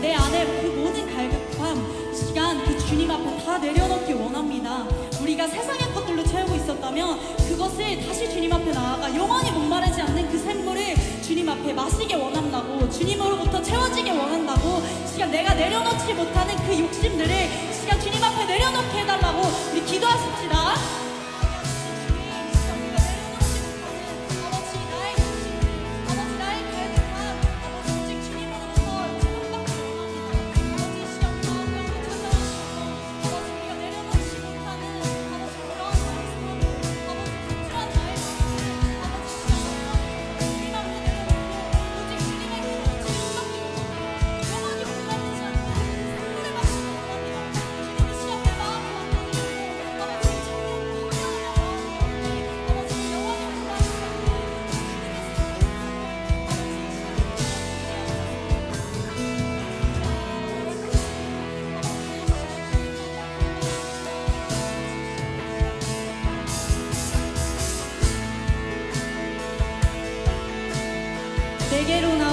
내 안에 그 모든 갈급함, 시간, 그 주님 앞에 다 내려놓기 원합니다. 우리가 세상의 것들로 채우고 있었다면 그것을 다시 주님 앞에 나아가 영원히 목마르지 않는 그 샘물을 주님 앞에 마시게 원한다고 주님으로부터 채워지게 원한다고 시간 내가 내려놓지 못하는 그 욕심들을 시간 주님 앞에 내려놓게 해달라고 우리 기도하십시다. quiero una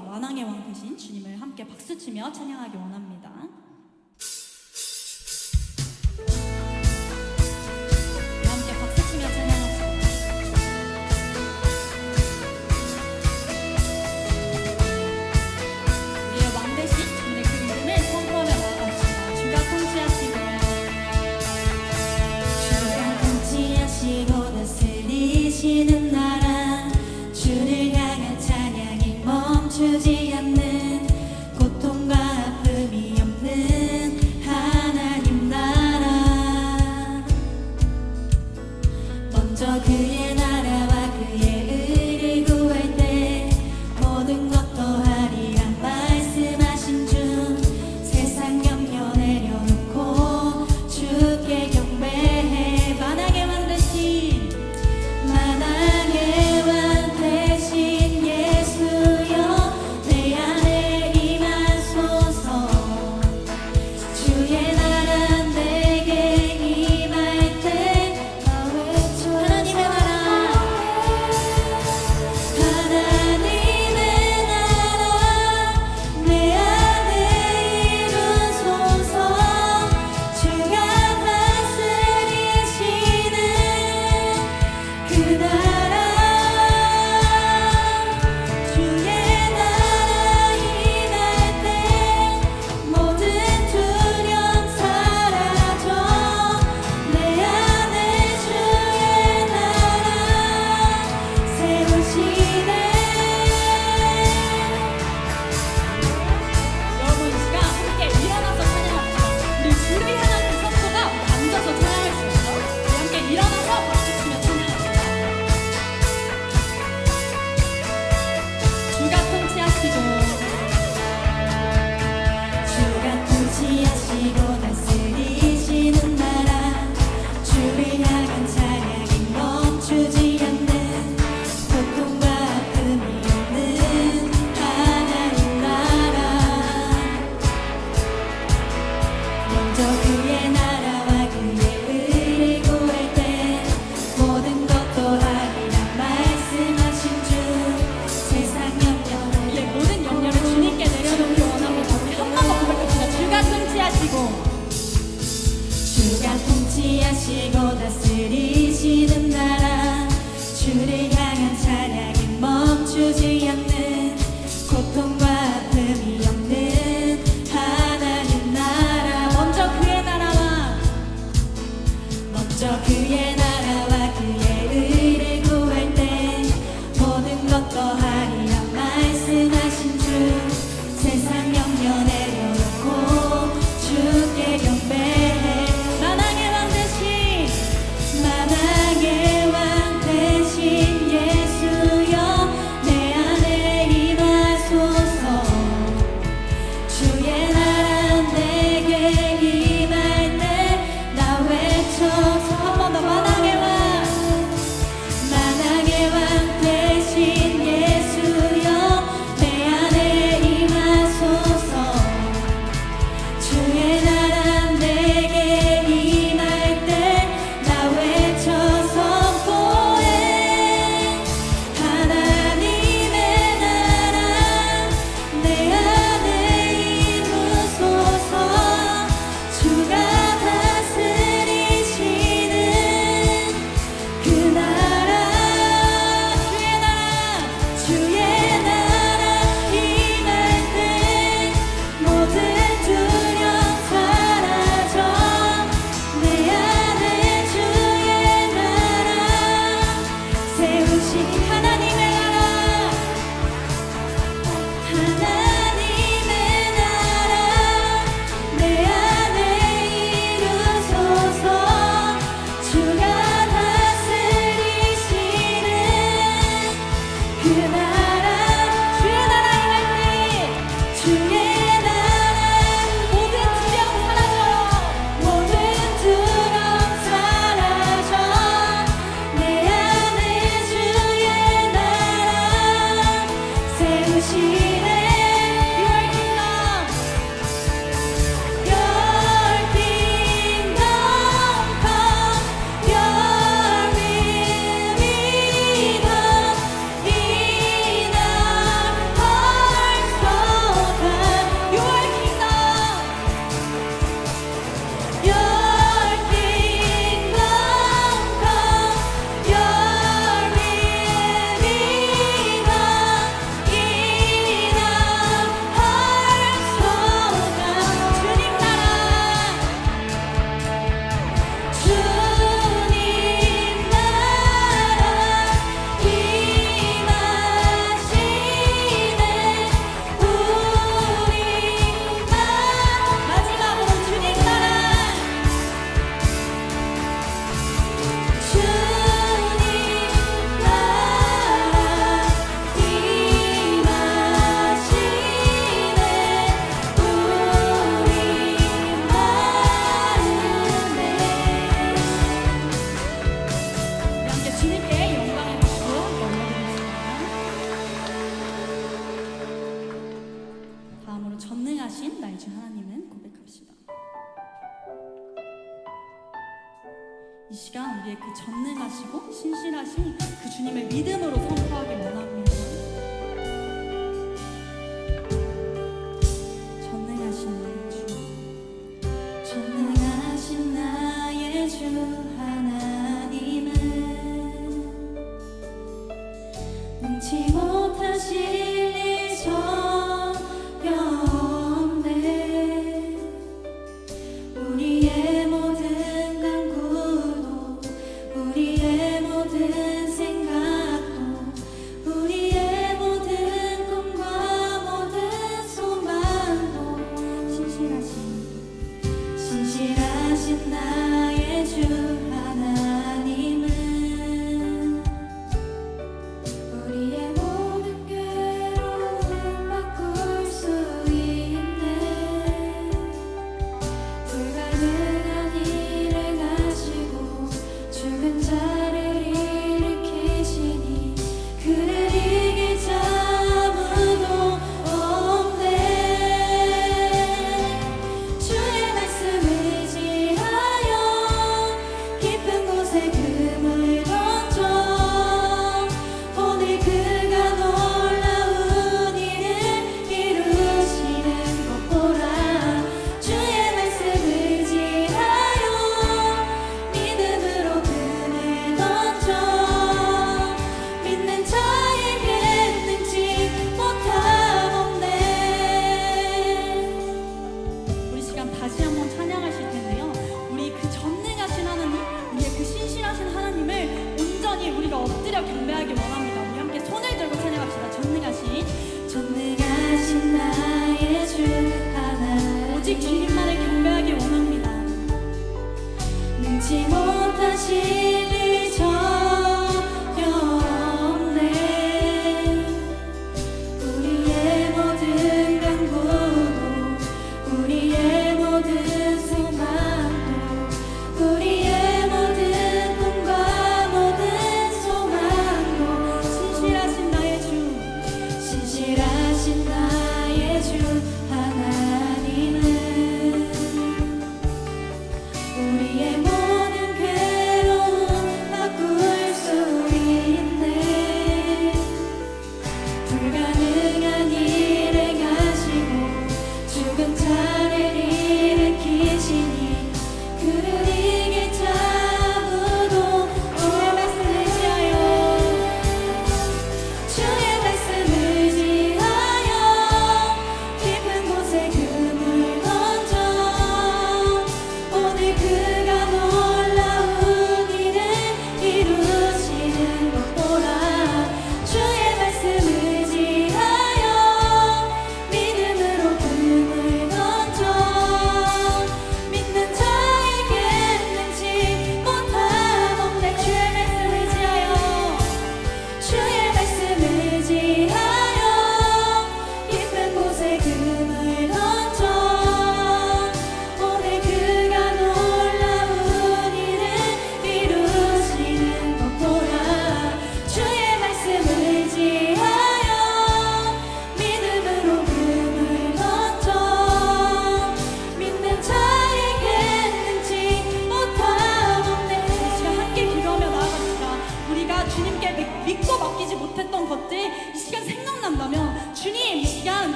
만왕의 왕 되신 주님을 함께 박수치며 찬양하기 원합니다. 나의 주